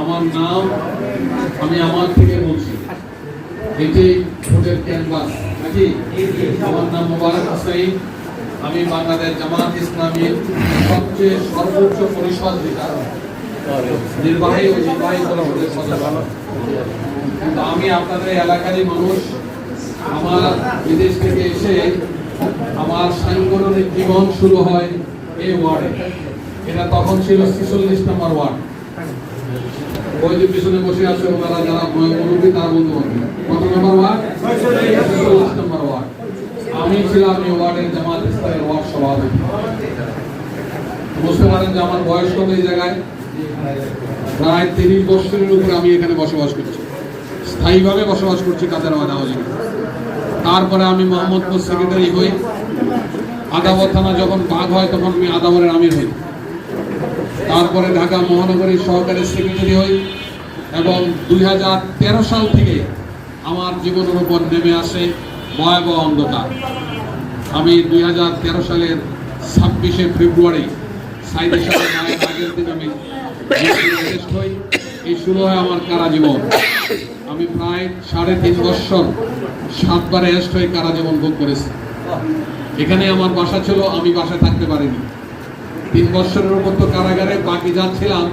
আমার নাম আমি আমার থেকে বলছি। এটি ভোটের ক্যানভাস। নাকি? আমার নাম আমি বাংলাদেশ জামাত সবচেয়ে সর্বোচ্চ পরিষদ নির্বাহী ও নির্বাহী সদস্য। কিন্তু আমি আপনাদের এলাকারই মানুষ। আমার বিদেশ থেকে এসে আমার সাংগঠনিক জীবন শুরু হয় এই ওয়ার্ডে। এটা তখন ছিল ছিচল্লিশ নম্বর ওয়ার্ড। ওই যে পিছনে বসে আছে ওনারা, যারা পারবে কত নম্বর ওয়ার্ড আমি ছিলাম এই ওয়ার্ডের জামাত ইসলামের ওয়ার্ড সভাপতি। বুঝতে পারেন যে আমার বয়স কত এই জায়গায়? প্রায় তিরিশ বছরের উপরে আমি এখানে বসবাস করছি। স্থায়ীভাবে বসবাস করছি আওয়াজে তারপরে আমি মোহাম্মদপুর সেক্রেটারি হই। আদাবর থানা যখন বাঘ হয় তখন আমি আদাবরের আমির হই। তারপরে ঢাকা মহানগরীর সহকারী সেক্রেটারি হই এবং দুই হাজার তেরো সাল থেকে আমার জীবনের উপর নেমে আসে ভয়াবহ অন্ধকার। আমি দুই হাজার তেরো সালের ছাব্বিশে ফেব্রুয়ারি আমি এই শুরু হয় আমার আমি প্রায় সাড়ে তিন সাতবার হয়ে কারা জীবন ভোগ করেছি। এখানে আমার বাসা ছিল, আমি বাসায় থাকতে পারিনি। তিন বছরের উপর তো কারাগারে বাকি যাচ্ছিলাম।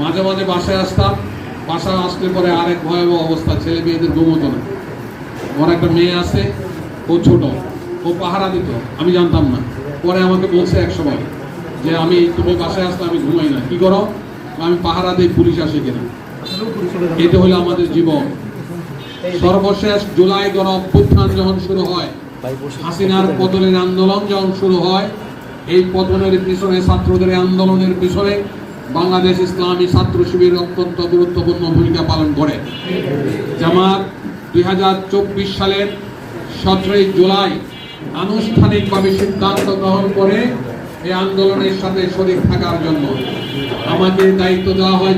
মাঝে মাঝে বাসায় আসতাম। বাসায় আসলে পরে আরেক ভয়াবহ অবস্থা, ছেলে মেয়েদের ঘুমতো না আমার একটা মেয়ে আছে, ও ছোট, ও পাহারা দিত, আমি জানতাম না। পরে আমাকে বলছে এক সময় যে, আমি তুমি বাসায় আসলে আমি ঘুমাই না, কি করো? আমি পাহারা দিই পুলিশ আসে কিনা। এটা হলো আমাদের জীবন। সর্বশেষ জুলাই গণ অভ্যুত্থান যখন শুরু হয়, হাসিনার পতনের আন্দোলন যখন শুরু হয় এই পতনের পিছনে, ছাত্রদের আন্দোলনের পিছনে বাংলাদেশ ইসলামী ছাত্র শিবির অত্যন্ত গুরুত্বপূর্ণ ভূমিকা পালন করে। জামাত দুই হাজার চব্বিশ সালের সতেরোই জুলাই আনুষ্ঠানিকভাবে সিদ্ধান্ত গ্রহণ করে এই আন্দোলনের সাথে শরীর থাকার জন্য। আমাদের দায়িত্ব দেওয়া হয়